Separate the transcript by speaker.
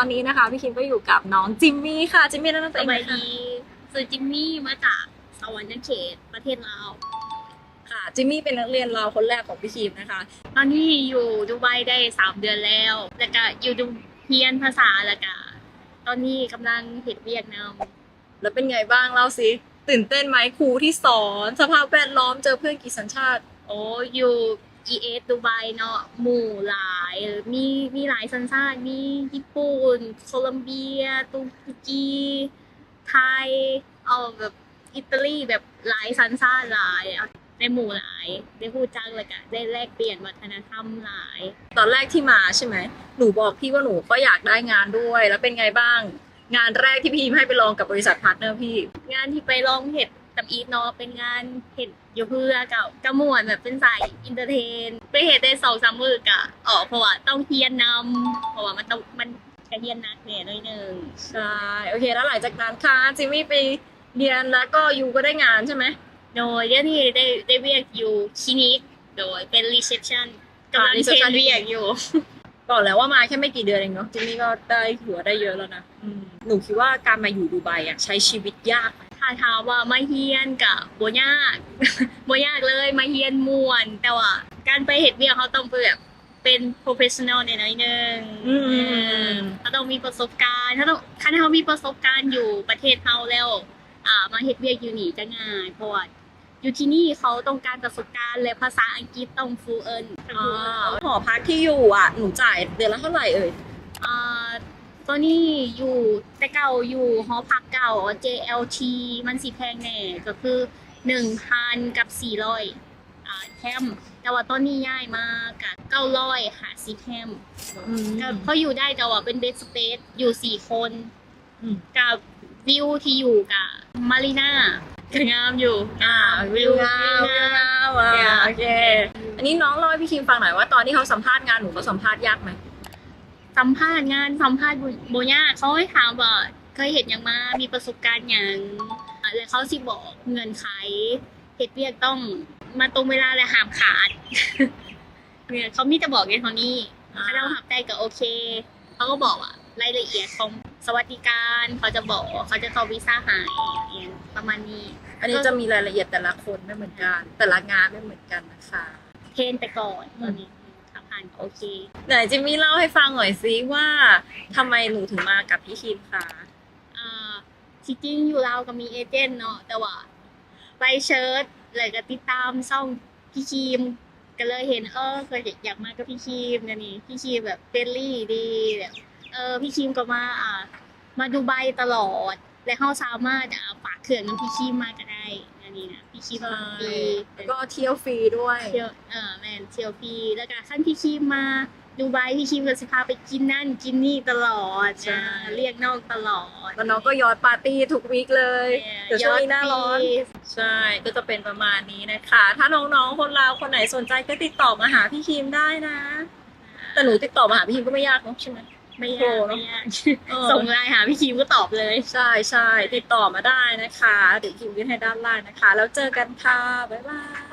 Speaker 1: อนนี้นะคะพี่คิมก็อยู่กับน้องจิมมี่ค่ะจิมมี่แนะนำตัว
Speaker 2: ส
Speaker 1: เองห
Speaker 2: บา
Speaker 1: น่
Speaker 2: ย
Speaker 1: อยค่ะ
Speaker 2: ดีสื่อจิมมี่มาจากสวรรค์เขตประเทศลาว
Speaker 1: ค่ะจิมมี่เป็นนักเรียนเราวคนแรกของพี่คิมนะคะ
Speaker 2: ตอนนี้อยู่ดูไบได้สามเดือนแล้ว แล้วก็อยู่ดูเรียนภาษาแล้วก็ตอนนี้กำลังเห็ดเวียดนาม
Speaker 1: แล้วเป็นไงบ้างเล่าสิตื่นเต้นไหมครูที่สอน สภาพแวดล้อมเจอเพื่อนกี่สัญชาติ
Speaker 2: โอ้อยู่ ES ดูไบเนาะหมู่หลาย มีมีหลายสัญชาติมีญี่ปุ่น โคลัมเบียตุรกีไทยเอาแบบอิตาลีแบบหลายสัญชาติหลายอะในหมู่หลาย ได้พูดจังเลยกะได้แลกเปลี่ยนวัฒนธรรมหลาย
Speaker 1: ตอนแรกที่มาใช่ไหมหนูบอกพี่ว่าหนูก็อยากได้งานด้วย แล้วเป็นไงบ้าง งานแรกที่พี่คิมให้ไปลองกับบริษัทพาร์ทเนอร์พี่
Speaker 2: งานที่ไปลองเห็ด อีทเนาะเป็นงานเห็ดอยู่เพื่อกับกระมวลแบบเป็นสายอินเตอร์เทน ไปเห็ดได้สองสามมือกะออกเพราะว่าต้องเฮียนนำเพราะว่ามันต้องมันกระเฮียนนักเนี่ยหน่อยหนึง
Speaker 1: ใช่โอเค แล้วหลังจากนั้นค่ะจิมมี่ไปเรียนแล้วก็ยูก็ได้งานใช่ไหม
Speaker 2: โดยเดี๋ยวนี้ได้ได้เวียกอยู่คลินิกโดยเป็นรีเซพชันกำลังเทร
Speaker 1: reception
Speaker 2: นเวียกอยู่
Speaker 1: บอกแล้วว่ามาแค่ไม่กี่เดือนเองเนาะจิมมี่ก็ได้ถือว่าได้เยอะแล้วนะอืมหนูคิดว่าการมาอยู่ดูไบอะใช้ชีวิตยากไหม
Speaker 2: ถ้าถามว่ามาเฮียนกับบัยากบัยากเลยมาเฮียนม่วน แต่ว่าการไปเห็ดเวียกเขาต้องไปแบบเป็น professional ในน้อยๆหนึง
Speaker 1: อืม
Speaker 2: เออเขาต้องมีประสบการณ์เขาต้องถ้าเขามีประสบการณ์อยู่ประเทศเขาแล้ว อ่า มาเฮ็ดเวียกอยู่นี่จะง่ายเพราะว่าอยู่ที่นี่เขาต้องการประสบการณ์และภาษาอังกฤษต้อง fluent
Speaker 1: อ๋อหอพักที่อยู่อะ หนูจ่ายเดือนละเท่าไหร่เอ่ย
Speaker 2: อ่า ตัวนี้อยู่แต่เก่าอยู่หอพักเก่า JLT มันสีแพงแน่ก็คือหนึ่งพันกับสี่ร้อยอ่าแคมแต่ว่าตอนนี้ย้ายมากับเก้าร้อยหาสิแคมก็เขาอยู่ได้แต่ว่าเป็นเบสสเปซอยู่สี่คน
Speaker 1: อืม
Speaker 2: กับวิวที่อยู่กับมารีนาก็งามอยู่
Speaker 1: อ่า วิวงามวิวงามอะ
Speaker 2: Yeah
Speaker 1: โอเค อันนี้น้องเล่าให้พี่คิมฟังหน่อยว่าตอนที่เขาสัมภาษณ์งานหนูเขาสัมภาษณ์ยากไหม
Speaker 2: สัมภาษณ์งานสัมภาษณ์โบย่าเขาให้ถามว่าเคยเห็นอย่างมา มีประสบการณ์อย่างอะแล้วเขาสิบอกเงินไขเหตุเวียกต้องมาตรงเวลาและห้ามขาดเนี่ยเขามีแต่บอกอย่างเท่านี้
Speaker 1: อ่า
Speaker 2: ถ้าเราหับได้ก็โอเคเขาก็บอกว่ารายละเอียดของสวัสดิการเขาจะบอกเขาจะเข้าวีซ่าใหายอย่างเงี้ยประมาณนี้
Speaker 1: อันนี้จะมีรายละเอียดแต่ละคนไม่เหมือนกัน แต่ละงานไม่เหมือนกันนะคะ
Speaker 2: เทรนไปก่อนตอนนี้ถ้านโอเค
Speaker 1: ไหนจิมมี่เล่าให้ฟังหน่อยซิว่าทำไมหนูถึงมากับพี่คิมคะ
Speaker 2: อ่าจริงอยู่เราก็มีเอเจนต์เนาะแต่ว่าไปเชิร์ชเลยก็ติดตามช่องพี่ครีมก็เลยเห็นเออเคยอยากมากับพี่ครีมนะนี่พี่ครีมแบบเฟรนลี่ดีแบบเออพี่ครีมก็มาอ่ามาดูใบตลอด และเขาสามารถอ่าฝากเครื่องกับพี่ครีมมาก็ได้ นะนี่นะพี่ครีมมาฟรี
Speaker 1: แล้วก็เที่ยวฟรีด้วย
Speaker 2: เที่ยวเออแมนเที่ยวฟรีแล้วก็ขั้นพี่ครีมมาดูใบพี่ครีมก็สิพาไปกินนั่นกินนี่ตลอด
Speaker 1: ใช่
Speaker 2: อ่าเรียกน้องตลอด
Speaker 1: แล้วน้องก็ย้อนปาร์ตี้ทุกวีคเลยเดี๋ยวช่วงนี้หน้าร้อน
Speaker 2: ยดฟ
Speaker 1: ใช่ก็จะเป็นประมาณนี้นะคะ ถ้าน้องๆคนเราวคนไหนสนใจก็ติดต่อมาหาพี่คิมได้นะ แต่หนูติดต่อมาหาพี่คิมก็ไม่ยากเนอะใช่ไหม
Speaker 2: ไม่
Speaker 1: โทร
Speaker 2: ยาก
Speaker 1: เนอะ
Speaker 2: ไม่ยาก
Speaker 1: เออ
Speaker 2: ส่งไลน์หาพี่ครีมก็ตอบเลย
Speaker 1: ใช่ใช่ติดต่อมาได้นะคะ เดี๋ยวคิมยื่นให้ด้านล่างนะคะ แล้วเจอกันค่ะ บ๊ายบาย